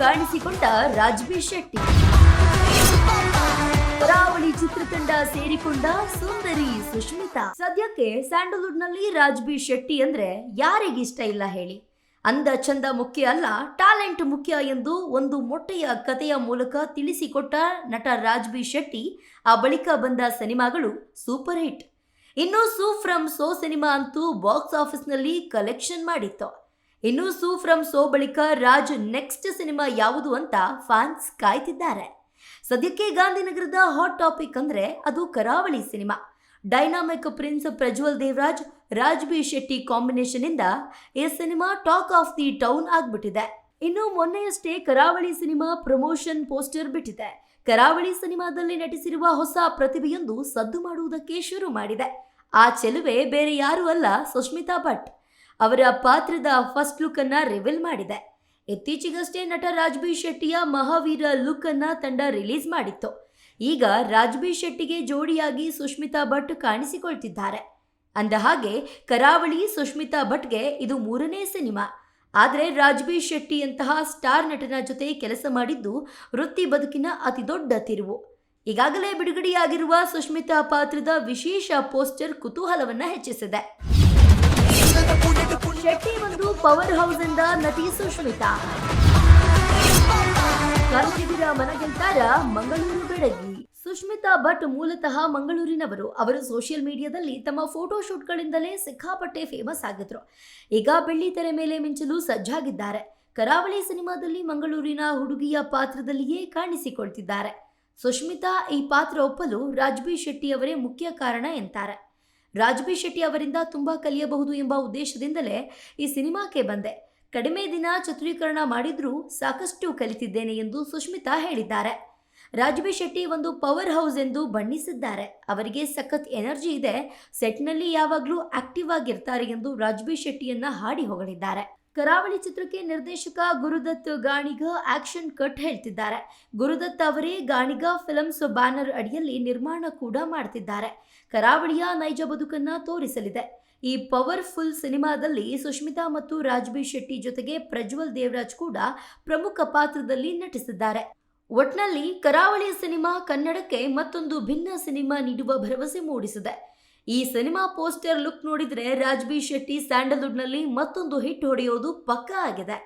ಕಾಣಿಸಿಕೊಂಡ ರಾಜ್ಬೀರ್ ಶೆಟ್ಟಿ. ಕರಾವಳಿ ಚಿತ್ರತಂಡ ಸೇರಿಕೊಂಡ ಸುಂದರಿ ಸುಷ್ಮಿತಾ ಸದ್ಯಕ್ಕೆ ಸ್ಯಾಂಡಲ್ವುಡ್ನಲ್ಲಿ ರಾಜ್ಬೀರ್ ಶೆಟ್ಟಿ ಅಂದ್ರೆ ಯಾರಿಗಿಷ್ಟ ಇಲ್ಲ ಹೇಳಿ. ಅಂದ ಚಂದ ಮುಖ್ಯ ಅಲ್ಲ, ಟ್ಯಾಲೆಂಟ್ ಮುಖ್ಯ ಎಂದು ಒಂದು ಮೊಟ್ಟೆಯ ಕಥೆಯ ಮೂಲಕ ತಿಳಿಸಿಕೊಟ್ಟ ನಟ ರಾಜ್ಬೀರ್ ಶೆಟ್ಟಿ ಆ ಬಳಿಕ ಬಂದ ಸಿನಿಮಾಗಳು ಸೂಪರ್ ಹಿಟ್. ಇನ್ನು ಸೂ ಫ್ರಮ್ ಸೋ ಸಿನಿಮಾ ಅಂತೂ ಬಾಕ್ಸ್ ಆಫೀಸ್ನಲ್ಲಿ ಕಲೆಕ್ಷನ್ ಮಾಡಿತ್ತು. ಇನ್ನು ಸೂ ಫ್ರಮ್ ಸೋ ಬಳಿಕ ರಾಜ್ ನೆಕ್ಸ್ಟ್ ಸಿನಿಮಾ ಯಾವುದು ಅಂತ ಫ್ಯಾನ್ಸ್ ಕಾಯ್ತಿದ್ದಾರೆ. ಸದ್ಯಕ್ಕೆ ಗಾಂಧಿನಗರದ ಹಾಟ್ ಟಾಪಿಕ್ ಅಂದ್ರೆ ಅದು Karavali cinema. Dynamic prince Prajwal Devaraj Rajbeer Shetty combination ಇಂದ ಈ cinema talk of the town ಆಗ್ಬಿಟ್ಟಿದೆ. ಇನ್ನು ಮೊನ್ನೆಯಷ್ಟೇ ಕರಾವಳಿ ಸಿನಿಮಾ ಪ್ರಮೋಷನ್ ಪೋಸ್ಟರ್ ಬಿಟ್ಟಿದೆ. ಕರಾವಳಿ ಸಿನಿಮಾದಲ್ಲಿ ನಟಿಸಿರುವ ಹೊಸ ಪ್ರತಿಭೆಯೊಂದು ಸದ್ದು ಮಾಡುವುದಕ್ಕೆ ಶುರು ಮಾಡಿದೆ. ಆ ಚೆಲುವೆ ಬೇರೆ ಯಾರೂ ಅಲ್ಲ ಸುಷ್ಮಿತಾ ಭಟ್. ಅವರ ಪಾತ್ರದ ಫಸ್ಟ್ ಲುಕ್ ಅನ್ನ ರಿವೀಲ್ ಮಾಡಿದೆ. ಇತ್ತೀಚೆಗಷ್ಟೇ ನಟ ರಾಜ್ಬಿ ಶೆಟ್ಟಿಯ ಮಹಾವೀರ ಲುಕ್ ಅನ್ನ ತಂಡ ರಿಲೀಸ್ ಮಾಡಿತ್ತು. ಈಗ ರಾಜ್ಬಿ ಶೆಟ್ಟಿಗೆ ಜೋಡಿಯಾಗಿ ಸುಷ್ಮಿತಾ ಭಟ್ ಕಾಣಿಸಿಕೊಳ್ತಿದ್ದಾರೆ. ಅಂದ ಹಾಗೆ ಕರಾವಳಿ ಸುಷ್ಮಿತಾ ಭಟ್ಗೆ ಇದು ಮೂರನೇ ಸಿನಿಮಾ. ಆದರೆ ರಾಜ್ಬಿ ಶೆಟ್ಟಿಯಂತಹ ಸ್ಟಾರ್ ನಟನ ಜೊತೆ ಕೆಲಸ ಮಾಡಿದ್ದು ವೃತ್ತಿ ಬದುಕಿನ ಅತಿದೊಡ್ಡ ತಿರುವು. ಈಗಾಗಲೇ ಬಿಡುಗಡೆಯಾಗಿರುವ ಸುಷ್ಮಿತಾ ಪಾತ್ರದ ವಿಶೇಷ ಪೋಸ್ಟರ್ ಕುತೂಹಲವನ್ನು ಹೆಚ್ಚಿಸಿದೆ. ಶೆಟ್ಟಿ ಒಂದು ಪವರ್ ಹೌಸ್ ಇಂದ ನಟಿ ಸುಷ್ಮಿತಾ ಕನ್ನಡಿಗರ ಮನಗೆಂತಾರ ಮಂಗಳೂರು ಬೆಡಗಿ. ಸುಷ್ಮಿತಾ ಭಟ್ ಮೂಲತಃ ಮಂಗಳೂರಿನವರು. ಅವರು ಸೋಷಿಯಲ್ ಮೀಡಿಯಾದಲ್ಲಿ ತಮ್ಮ ಫೋಟೋ ಶೂಟ್ಗಳಿಂದಲೇ ಸಿಕ್ಕಾಪಟ್ಟೆ ಫೇಮಸ್ ಆಗಿದ್ರು. ಈಗ ಬೆಳ್ಳಿ ತೆರೆ ಮೇಲೆ ಮಿಂಚಲು ಸಜ್ಜಾಗಿದ್ದಾರೆ. ಕರಾವಳಿ ಸಿನಿಮಾದಲ್ಲಿ ಮಂಗಳೂರಿನ ಹುಡುಗಿಯ ಪಾತ್ರದಲ್ಲಿಯೇ ಕಾಣಿಸಿಕೊಳ್ತಿದ್ದಾರೆ. ಸುಷ್ಮಿತಾ ಈ ಪಾತ್ರ ಒಪ್ಪಲು ರಾಜ್ಬಿ ಶೆಟ್ಟಿ ಅವರೇ ಮುಖ್ಯ ಕಾರಣ ಎಂತಾರೆ. ರಾಜ್ಬೀರ್ ಶೆಟ್ಟಿ ಅವರಿಂದ ತುಂಬಾ ಕಲಿಯಬಹುದು ಎಂಬ ಉದ್ದೇಶದಿಂದಲೇ ಈ ಸಿನಿಮಾಕ್ಕೆ ಬಂದೆ. ಕಡಿಮೆ ದಿನ ಚಿತ್ರೀಕರಣ ಮಾಡಿದ್ರೂ ಸಾಕಷ್ಟು ಕಲಿತಿದ್ದೇನೆ ಎಂದು ಸುಷ್ಮಿತಾ ಹೇಳಿದ್ದಾರೆ. ರಾಜ್ಬಿ ಶೆಟ್ಟಿ ಒಂದು ಪವರ್ ಹೌಸ್ ಎಂದು ಬಣ್ಣಿಸಿದ್ದಾರೆ. ಅವರಿಗೆ ಸಖತ್ ಎನರ್ಜಿ ಇದೆ. ಸೆಟ್ನಲ್ಲಿ ಯಾವಾಗಲೂ ಆಕ್ಟಿವ್ ಆಗಿರ್ತಾರೆ ಎಂದು ರಾಜ್ಬಿ ಶೆಟ್ಟಿಯನ್ನ ಹಾಡಿ ಹೊಗಳಿದ್ದಾರೆ. ಕರಾವಳಿ ಚಿತ್ರಕ್ಕೆ ನಿರ್ದೇಶಕ ಗುರುದತ್ ಗಾಣಿಗ ಆಕ್ಷನ್ ಕಟ್ ಹೇಳ್ತಿದ್ದಾರೆ. ಗುರುದತ್ ಅವರೇ ಗಾಣಿಗ ಫಿಲಮ್ಸ್ ಬ್ಯಾನರ್ ಅಡಿಯಲ್ಲಿ ನಿರ್ಮಾಣ ಕೂಡ ಮಾಡ್ತಿದ್ದಾರೆ. ಕರಾವಳಿಯ ನೈಜ ಬದುಕನ್ನ ತೋರಿಸಲಿದೆ. ಈ ಪವರ್ಫುಲ್ ಸಿನಿಮಾದಲ್ಲಿ ಸುಷ್ಮಿತಾ ಮತ್ತು ರಾಜ್ಬೀರ್ ಶೆಟ್ಟಿ ಜೊತೆಗೆ ಪ್ರಜ್ವಲ್ ದೇವರಾಜ್ ಕೂಡ ಪ್ರಮುಖ ಪಾತ್ರದಲ್ಲಿ ನಟಿಸಿದ್ದಾರೆ. ಒಟ್ನಲ್ಲಿ ಕರಾವಳಿ ಸಿನಿಮಾ ಕನ್ನಡಕ್ಕೆ ಮತ್ತೊಂದು ಭಿನ್ನ ಸಿನಿಮಾ ನೀಡುವ ಭರವಸೆ ಮೂಡಿಸಿದೆ. ಈ ಸಿನಿಮಾ ಪೋಸ್ಟರ್ ಲುಕ್ ನೋಡಿದ್ರೆ ರಾಜ್ಬೀರ್ ಶೆಟ್ಟಿ ಸ್ಯಾಂಡಲ್ವುಡ್ನಲ್ಲಿ ಮತ್ತೊಂದು ಹಿಟ್ ಹೊಡೆಯೋದು ಪಕ್ಕಾ ಆಗಿದೆ.